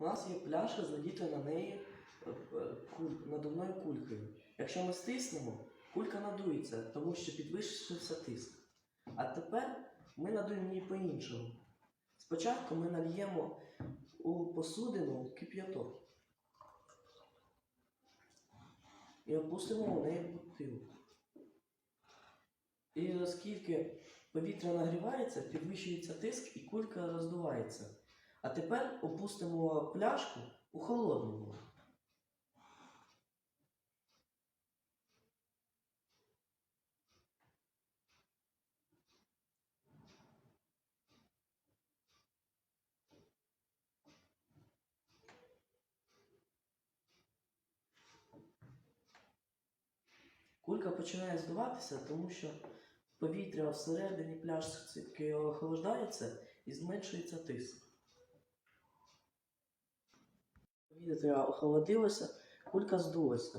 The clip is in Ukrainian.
У нас є пляшка з надітою на неї е, е, надувною кулькою. Якщо ми стиснемо, кулька надується, тому що підвищився тиск. А тепер ми надуємо її по-іншому. Спочатку ми нальємо у посудину кип'яток і опустимо у неї бутилку. І оскільки повітря нагрівається, підвищується тиск і кулька роздувається. А тепер опустимо пляшку у холодну воду. Кулька починає здуватися, тому що повітря всередині пляшки охолоджається і зменшується тиск. Повітря кулька здулася.